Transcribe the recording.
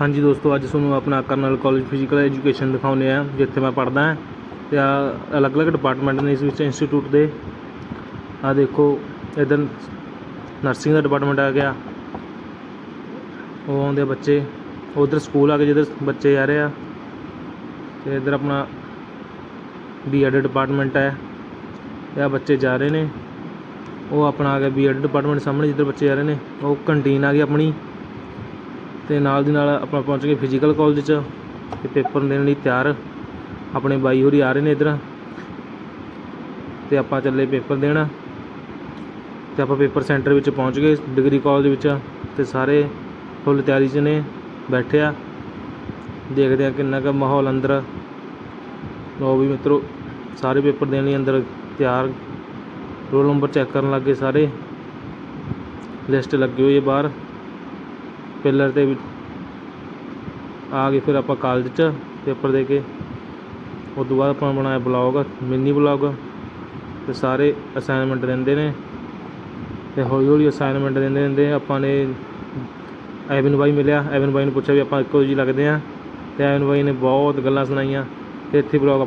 ਹਾਂਜੀ ਦੋਸਤੋ, ਅੱਜ ਤੁਹਾਨੂੰ ਆਪਣਾ ਕਰਨਲ ਕਾਲਜ ਫਿਜ਼ੀਕਲ ਐਜੂਕੇਸ਼ਨ ਦਿਖਾਉਂਦੇ ਆ ਜਿੱਥੇ ਮੈਂ ਪੜ੍ਹਦਾ ਹਾਂ। ਤੇ ਆ ਅਲੱਗ-ਅਲੱਗ ਡਿਪਾਰਟਮੈਂਟ ਨੇ ਇਸ ਵਿੱਚ ਇੰਸਟੀਚਿਊਟ ਦੇ। ਆ ਦੇਖੋ, ਇੱਧਰ ਨਰਸਿੰਗ ਦਾ ਡਿਪਾਰਟਮੈਂਟ ਆ ਗਿਆ। ਉਹ ਆਉਂਦੇ ਆ ਬੱਚੇ। ਉਧਰ ਸਕੂਲ ਆ ਕੇ ਜਿੱਧਰ ਬੱਚੇ ਜਾ ਰਹੇ ਆ। ਤੇ ਇੱਧਰ ਆਪਣਾ ਬੀਐਡ ਡਿਪਾਰਟਮੈਂਟ ਹੈ। ਤੇ ਆ ਬੱਚੇ ਜਾ ਰਹੇ ਨੇ। ਉਹ ਆਪਣਾ ਆ ਗਿਆ ਬੀਐਡ ਡਿਪਾਰਟਮੈਂਟ ਸਾਹਮਣੇ, ਜਿੱਧਰ ਬੱਚੇ ਜਾ ਰਹੇ ਨੇ। ਉਹ ਕੰਟੀਨ ਆ ਗਈ ਆਪਣੀ। ਤੇ ਨਾਲ ਦੀ ਨਾਲ ਆਪਾਂ ਪਹੁੰਚ ਗਏ ਫਿਜ਼ੀਕਲ ਕਾਲਜ 'ਚ ਤੇ ਪੇਪਰ ਦੇਣ ਲਈ ਤਿਆਰ। ਆਪਣੇ ਬਾਈ ਹੋਰੀ ਆ ਰਹੇ ਨੇ ਇੱਧਰ। ਤੇ ਆਪਾਂ ਚੱਲੇ ਪੇਪਰ ਦੇਣ। ਤੇ ਆਪਾਂ ਪੇਪਰ ਸੈਂਟਰ ਵਿੱਚ ਪਹੁੰਚ ਗਏ ਡਿਗਰੀ ਕਾਲਜ ਵਿੱਚ ਤੇ ਸਾਰੇ ਫੁੱਲ ਤਿਆਰੀ 'ਚ ਨੇ, ਬੈਠੇ ਆ। ਦੇਖਦੇ ਆ ਕਿੰਨਾ ਕੁ ਮਾਹੌਲ ਅੰਦਰ। ਲੋ ਵੀ ਮਿੱਤਰੋ, ਸਾਰੇ ਪੇਪਰ ਦੇਣ ਲਈ ਅੰਦਰ ਤਿਆਰ। ਰੋਲ ਨੰਬਰ ਚੈੱਕ ਕਰਨ ਲੱਗੇ ਸਾਰੇ। ਲਿਸਟ ਲੱਗੀ ਹੋਈ ਹੈ ਬਾਹਰ। ਪਿੱਲਰ ਤੇ ਵੀ ਆ ਗਏ ਫਿਰ ਆਪਾਂ ਕਾਲਜ 'ਚ ਪੇਪਰ ਦੇ ਕੇ। ਉਸ ਤੋਂ ਬਾਅਦ ਆਪਾਂ ਬਣਾਇਆ ਬਲੌਗ ਮਿੰਨੀ ਬਲੌਗ ਤੇ ਸਾਰੇ ਅਸਾਈਨਮੈਂਟ ਦਿੰਦੇ ਨੇ। ਤੇ ਹੌਲੀ ਹੌਲੀ ਅਸਾਈਨਮੈਂਟ ਦਿੰਦੇ ਦਿੰਦੇ ਆਪਾਂ ਨੇ ਐਵਨ ਬਾਈ ਮਿਲਿਆ। ਐਵਨ ਬਾਈ ਨੂੰ ਪੁੱਛਿਆ ਵੀ ਆਪਾਂ ਇੱਕੋ ਜਿਹੀ ਲੱਗਦੇ ਆ ਤੇ ਐਵਨ ਬਾਈ ਨੇ ਬਹੁਤ ਗੱਲਾਂ ਸੁਣਾਈਆਂ। ਤੇ ਇੱਥੇ ਬਲੌਗ